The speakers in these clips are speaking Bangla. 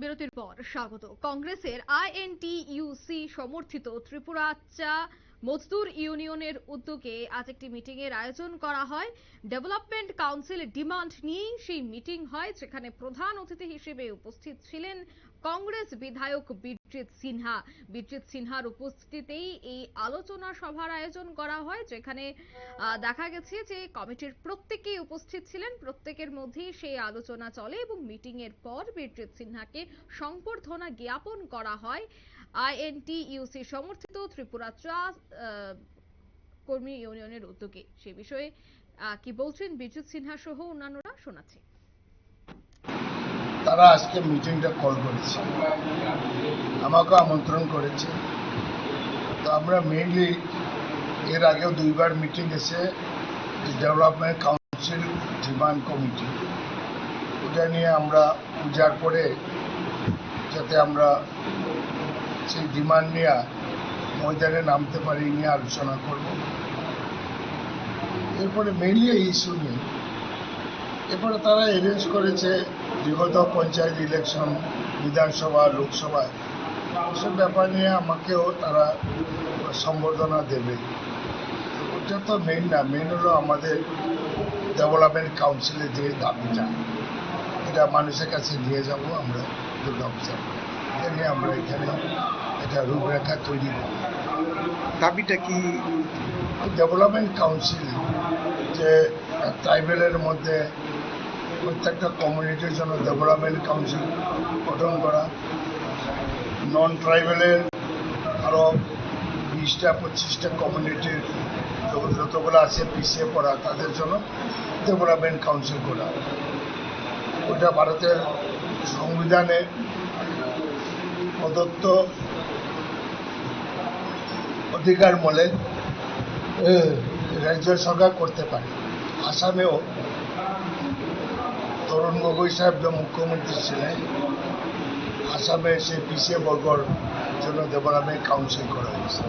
বিরতির পর স্বাগত। কংগ্রেসের আইএনটিইউসি সমর্থিত ত্রিপুরা চা মজদুর ইউনিয়নের উদ্যোগে আজ একটি মিটিং এর আয়োজন করা হয়। ডেভেলপমেন্ট কাউন্সিল ডিমান্ড নিয়েই সেই মিটিং হয়, যেখানে প্রধান অতিথি হিসেবে উপস্থিত ছিলেন কংগ্রেস বিধায়ক বিরজিৎ সিনহা। বিরজিৎ সিনহার উপস্থিতিতেই এই আলোচনা সভার আয়োজন করা হয়, যেখানে দেখা গেছে যে কমিটির প্রত্যেকেই উপস্থিত ছিলেন। প্রত্যেকের মধ্যেই সেই আলোচনা চলে এবং মিটিং এর পর বিরজিৎ সিনহাকে সংবর্ধনা জ্ঞাপন করা হয়। আইএনটিইউসি সমর্থিত ত্রিপুরা চা কর্মী ইউনিয়নের উদ্যোগে। সে বিষয়ে কি বলছেন বিদ্যুৎ সিনহা সহ অন্যান্যরা? শোনাচ্ছি। তারা আজকে মিটিংটা কল করেছে। আমাকে আমন্ত্রণ করেছে। তো আমরা মেইনলি এর আগেও দুইবার মিটিং এসে ডেভেলপমেন্ট কাউন্সিল ডিমান্ড কমিটি ওটা নিয়ে আমরা পূজার পরে যাতে আমরা সেই ডিমান্ড নিয়ে ময়দানে নামতে পারি নিয়ে আলোচনা করব। এরপরে মেইনলি এই ইস্যু নিয়ে। এরপরে তারা অ্যারেঞ্জ করেছে বিগত পঞ্চায়েত ইলেকশন বিধানসভা লোকসভায় এসব ব্যাপার নিয়ে আমাকেও তারা সম্বর্ধনা দেবে। ওটা তো মেইন না মেইন হলো আমাদের ডেভেলপমেন্ট কাউন্সিলের যে দাবিটা এটা মানুষের কাছে নিয়ে যাব আমরা দুর্গা পূজা। এটা নিয়ে আমরা এখানে একটা রূপরেখা তৈরি করব। দাবিটা কি? ডেভেলপমেন্ট কাউন্সিল যে ট্রাইবেলের মধ্যে প্রত্যেকটা কমিউনিটির জন্য ডেভেলপমেন্ট কাউন্সিল গঠন করা নন ট্রাইবেলের আরও বিশটা পঁচিশটা কমিউনিটির যতগুলো আছে পিছিয়ে পড়া তাদের জন্য ডেভেলপমেন্ট কাউন্সিল করা। ওটা ভারতের সংবিধানে প্রদত্ত অধিকার এ, রাজ্য সরকার করতে পারে। আসামেও তরুণ গগৈ সাহেব যে মুখ্যমন্ত্রী ছিলেন আসামে সে পিছিয়ে বর্গর জন্য ডেভেলপমেন্ট কাউন্সিল করা হয়েছে।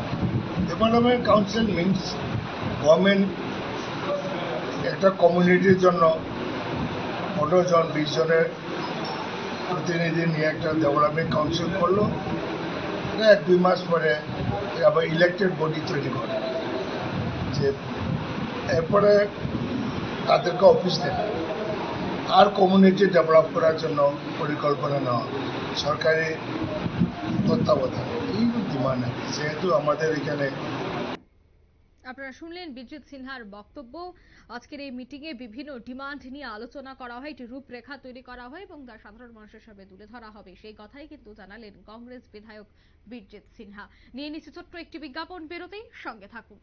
ডেভেলপমেন্ট কাউন্সিল মিনস গভর্নমেন্ট একটা কমিউনিটির জন্য পনেরো জন, বিশ জনের প্রতিনিধি নিয়ে একটা ডেভেলপমেন্ট কাউন্সিল করল। এক দুই মাস পরে আবার ইলেকটেড বডি তৈরি করে। যে এরপরে তাদেরকে অফিস দেবে। আর কমিউনিটি ডেভেলপ করার জন্য পরিকল্পনা নেওয়া, সরকারি তত্ত্বাবধান, এই ডিমান্ড যেহেতু আমাদের এখানে আপনারা শুনলেন বিদ্যুৎ সিনহার বক্তব্য। আজকের এই মিটিং এ বিভিন্ন ডিমান্ড নিয়ে আলোচনা করা হয়, একটি রূপরেখা তৈরি করা হয় এবং তা সাধারণ মানুষের সামনে তুলে ধরা হবে। সেই কথাই কিন্তু জানালেন কংগ্রেস বিধায়ক বিদ্যুৎ সিনহা। নিয়ে নিচ্ছে ছোট্ট একটি বিজ্ঞাপন, বেরোতেই সঙ্গে থাকুন।